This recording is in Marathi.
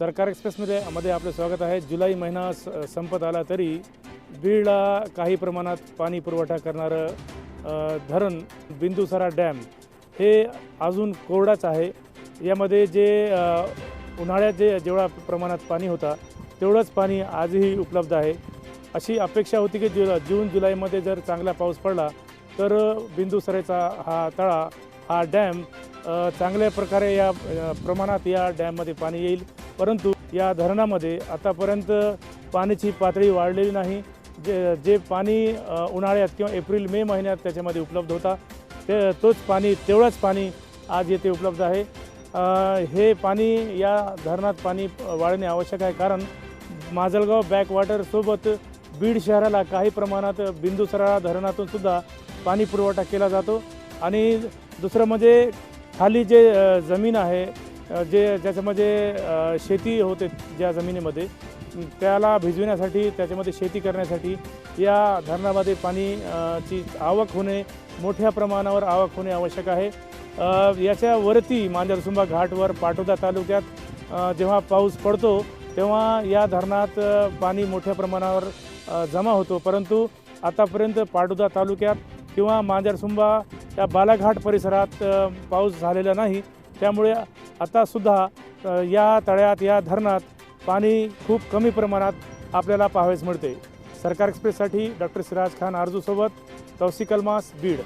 सरकार एक्सप्रेसमध्ये मध्ये आपलं स्वागत आहे. जुलै महिना स संपत आला तरी बीडला काही प्रमाणात पाणी पुरवठा करणारं धरण बिंदुसरा डॅम हे अजून कोरडाच आहे. यामध्ये जे उन्हाळ्यात जे जेवढा प्रमाणात पाणी होता तेवढंच पाणी आजही उपलब्ध आहे. अशी अपेक्षा होती की जु जून जुलैमध्ये जर चांगला पाऊस पडला तर बिंदुसरेचा हा तळा हा डॅम चांगल्या प्रकारे या प्रमाणात या डॅममध्ये पाणी येईल. परंतु या धरणामध्ये आतापर्यंत पाण्याची पातळी वाढलेली नाही. जे जे पाणी उन्हाळ्यात किंवा एप्रिल मे महिन्यात त्याच्यामध्ये उपलब्ध होता ते तोच पाणी तेवढंच पाणी आज येथे उपलब्ध आहे. हे पाणी या धरणात पाणी वाढणे आवश्यक आहे. कारण माजलगाव बॅकवॉटरसोबत बीड शहराला काही प्रमाणात बिंदुसरा धरणातून सुद्धा पाणी पुरवठा केला जातो. आणि दुसरं म्हणजे खाली जे जमीन आहे जे ज्याच्यामध्ये शेती होते ज्या जमिनीमध्ये त्याला भिजविण्यासाठी त्याच्यामध्ये शेती करण्यासाठी या धरणामध्ये पाणी ची आवक होणे मोठ्या प्रमाणावर आवक होणे आवश्यक आहे. याच्यावरती मांजरसुंबा घाटवर पाटोदा तालुक्यात जेव्हा पाऊस पडतो तेव्हा या धरणात पाणी मोठ्या प्रमाणावर जमा होतो. परंतु आतापर्यंत पाटोदा तालुक्यात किंवा मांजरसुंबा या बालाघाट परिसरात पाऊस झालेला नाही. त्यामुळे आतासुद्धा या तळ्यात या धरणात पाणी खूप कमी प्रमाणात आपल्याला पाहावयास मिळते. सरकार एक्सप्रेससाठी डॉक्टर सिराज खान आरजूसोबत तौसिक अल्मास बीड.